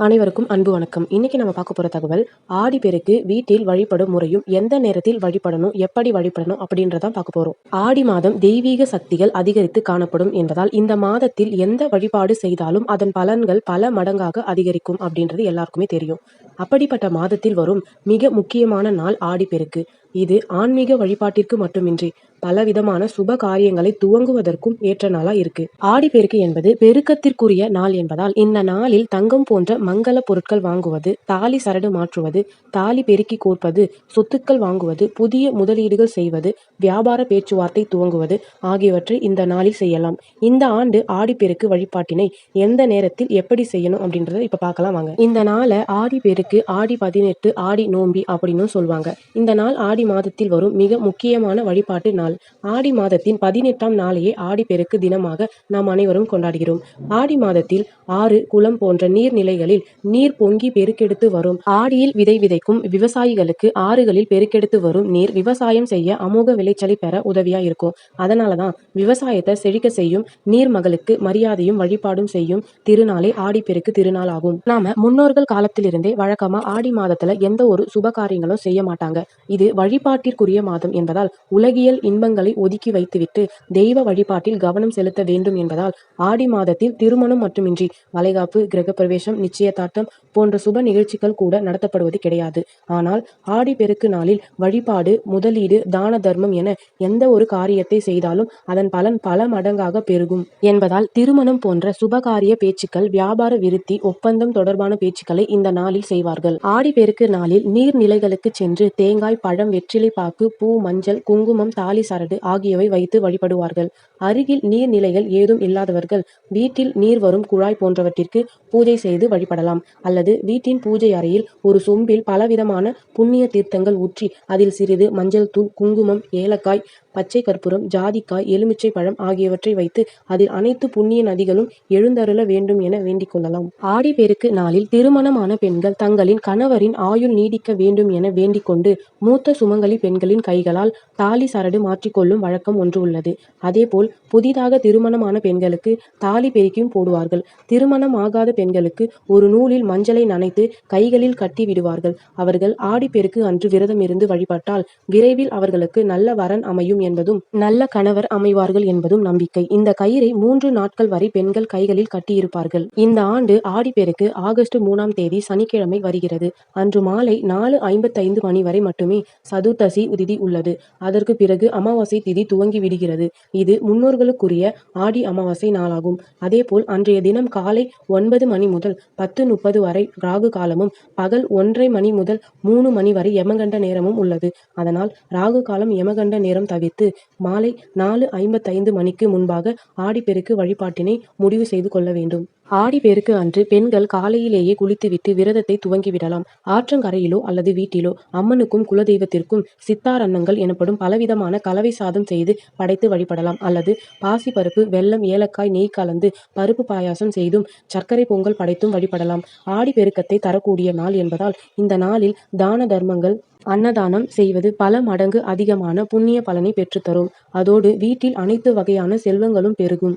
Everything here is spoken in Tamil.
அனைவருக்கும் அன்பு வணக்கம். இன்னைக்கு நம்ம பார்க்க போகிற தகவல் ஆடி பெருக்கு வீட்டில் வழிபடும் முறையும் எந்த நேரத்தில் வழிபடணும் எப்படி வழிபடணும் அப்படின்றதான் பார்க்க போகிறோம் ஆடி மாதம் தெய்வீக சக்திகள் அதிகரித்து காணப்படும் என்பதால் இந்த மாதத்தில் எந்த வழிபாடு செய்தாலும் அதன் பலன்கள் பல மடங்காக அதிகரிக்கும் அப்படின்றது எல்லாருக்குமே தெரியும். அப்படிப்பட்ட மாதத்தில் வரும் மிக முக்கியமான நாள் ஆடிப்பெருக்கு. இது ஆன்மீக வழிபாட்டிற்கு மட்டுமின்றி பலவிதமான சுப காரியங்களை துவங்குவதற்கும் ஏற்ற நாளா இருக்கு. ஆடிப்பெருக்கு என்பது பெருக்கத்திற்குரிய நாள் என்பதால் இந்த நாளில் தங்கம் போன்ற மங்கள பொருட்கள் வாங்குவது தாலி சரடு மாற்றுவது தாலி பெருக்கி கோர்ப்பது சொத்துக்கள் வாங்குவது புதிய முதலீடுகள் செய்வது வியாபார பேச்சுவார்த்தை துவங்குவது ஆகியவற்றை இந்த நாளில் செய்யலாம். இந்த ஆண்டு ஆடிப்பெருக்கு வழிபாட்டினை எந்த நேரத்தில் எப்படி செய்யணும் அப்படின்றத இப்ப பார்க்கலாம் வாங்க. இந்த நாளை ஆடிப்பெருக்கு பெருக்கு ஆடி பதினெட்டு ஆடி நோம்பி அப்படின்னு சொல்லுவாங்க இந்த நாள் ஆடி மாதத்தில் வரும் மிக முக்கியமான வழிபாட்டு நாள். ஆடி மாதத்தின் பதினெட்டாம் நாளையே ஆடி பெருக்கு தினமாக நாம் அனைவரும் கொண்டாடுகிறோம். ஆடி மாதத்தில் ஆறு குளம் போன்ற நீர்நிலைகளில் நீர் பொங்கி பெருக்கெடுத்து வரும். ஆடியில் விதை விதைக்கும் விவசாயிகளுக்கு ஆறுகளில் பெருக்கெடுத்து வரும் நீர் விவசாயம் செய்ய அமோக விளைச்சலை பெற உதவியா இருக்கும். அதனாலதான் விவசாயத்தை செழிக்க செய்யும் நீர் மகளுக்கு மரியாதையும் வழிபாடும் செய்யும் திருநாளே ஆடிப்பெருக்கு திருநாள் ஆகும் நாம முன்னோர்கள் காலத்திலிருந்தே வழக்கமா ஆடி மாதத்துல எந்த ஒரு சுப காரியங்களும் செய்ய மாட்டாங்க. இது வழிபாட்டிற்குரிய மாதம் என்பதால் உலகியல் இன்பங்களை ஒதுக்கி வைத்துவிட்டு தெய்வ வழிபாட்டில் கவனம் செலுத்த வேண்டும் என்பதால் ஆடி மாதத்தில் திருமணம் மட்டுமின்றி வளைகாப்பு கிரகப்பிரவேசம் நிச்சயதார்த்தம் போன்ற சுப நிகழ்ச்சிகள் கூட நடத்தப்படுவது கிடையாது. ஆனால் ஆடி பெருக்கு நாளில் வழிபாடு முதலீடு தான தர்மம் என எந்த ஒரு காரியத்தை செய்தாலும் அதன் பலன் பல மடங்காக பெருகும். என்பதால் திருமணம் போன்ற சுபகாரிய பேச்சுக்கள் வியாபார விருத்தி ஒப்பந்தம் தொடர்பான பேச்சுக்களை இந்த நாளில் செய்வார்கள். ஆடி பெருக்கு நாளில் நீர்நிலைகளுக்கு சென்று தேங்காய் பழம் வெற்றிலை பாக்கு பூ மஞ்சள் குங்குமம் தாலி சரடு ஆகியவை வைத்து வழிபடுவார்கள். அருகில் நீர்நிலைகள் ஏதும் இல்லாதவர்கள் வீட்டில் நீர் வரும் குழாய் போன்றவற்றிற்கு பூஜை செய்து வழிபடலாம். அல்லது வீட்டின் பூஜை அறையில் ஒரு சொம்பில் பலவிதமான புண்ணிய தீர்த்தங்கள் ஊற்றி அதில் சிறிது மஞ்சள் தூள் குங்குமம் ஏலக்காய் பச்சை கற்பூரம் ஜாதிக்காய் எலுமிச்சை பழம் ஆகியவற்றை வைத்து அதில் அனைத்து புண்ணிய நதிகளும் எழுந்தருள வேண்டும் என வேண்டிக் கொள்ளலாம். ஆடி பெருக்கு நாளில் திருமணமான பெண்கள் தங்களின் கணவரின் ஆயுள் நீடிக்க வேண்டும் என வேண்டிக் கொண்டு மூத்த சுமங்கலி பெண்களின் கைகளால் தாலி சரடு மாற்றிக்கொள்ளும் வழக்கம் ஒன்று உள்ளது. அதேபோல் புதிதாக திருமணமான பெண்களுக்கு தாலி பெருக்கியும் போடுவார்கள். திருமணம் ஆகாத பெண்களுக்கு ஒரு நூலில் மஞ்சளை நனைத்து கைகளில் கட்டி விடுவார்கள். அவர்கள் ஆடிப்பெருக்கு அன்று விரதம் இருந்து வழிபட்டால் விரைவில் அவர்களுக்கு நல்ல வரன் அமையும் என்பதும் நல்ல கணவர் அமைவார்கள் என்பதும் நம்பிக்கை. இந்த கயிறை மூன்று நாட்கள் வரை பெண்கள் கைகளில் கட்டியிருப்பார்கள். இந்த ஆண்டு ஆடிப்பெருக்கு ஆகஸ்ட் மூணாம் தேதி சனிக்கிழமை வருகிறது. அன்று மாலை நாலு ஐம்பத்தைந்து மணி வரை மட்டுமே சதுர்த்தசி திதி உள்ளது. அதற்கு பிறகு அமாவாசை திதி துவங்கி விடுகிறது. இது முன்னோர்களுக்குரிய ஆடி அமாவாசை நாளாகும். அதேபோல் அன்றைய தினம் காலை ஒன்பது மணி முதல் பத்து முப்பது வரை ராகு காலமும் பகல் ஒன்றரை மணி முதல் மூணு மணி வரை யமகண்ட நேரமும் உள்ளது. அதனால் ராகு காலம் யமகண்ட நேரம் தவிர்த்து மாலை நாலு ஐம்பத்தைந்து மணிக்கு முன்பாக ஆடிப்பெருக்கு வழிபாட்டினை முடிவு செய்து கொள்ள வேண்டும். ஆடிப்பெருக்கு அன்று பெண்கள் காலையிலேயே குளித்துவிட்டு விரதத்தை துவங்கிவிடலாம். ஆற்றங்கரையிலோ அல்லது வீட்டிலோ அம்மனுக்கும் குலதெய்வத்திற்கும் சித்தாரன்னங்கள் எனப்படும் பலவிதமான கலவை சாதம் செய்து படைத்து வழிபடலாம். அல்லது பாசிப்பருப்பு வெல்லம் ஏலக்காய் நெய் கலந்து பருப்பு பாயாசம் செய்தும் சர்க்கரை பொங்கல் படைத்தும் வழிபடலாம். ஆடிப்பெருக்கத்தை தரக்கூடிய நாள் என்பதால் இந்த நாளில் தான தர்மங்கள் அன்னதானம் செய்வது பல மடங்கு அதிகமான புண்ணிய பலனை பெற்றுத்தரும். அதோடு வீட்டில் அனைத்து வகையான செல்வங்களும் பெருகும்.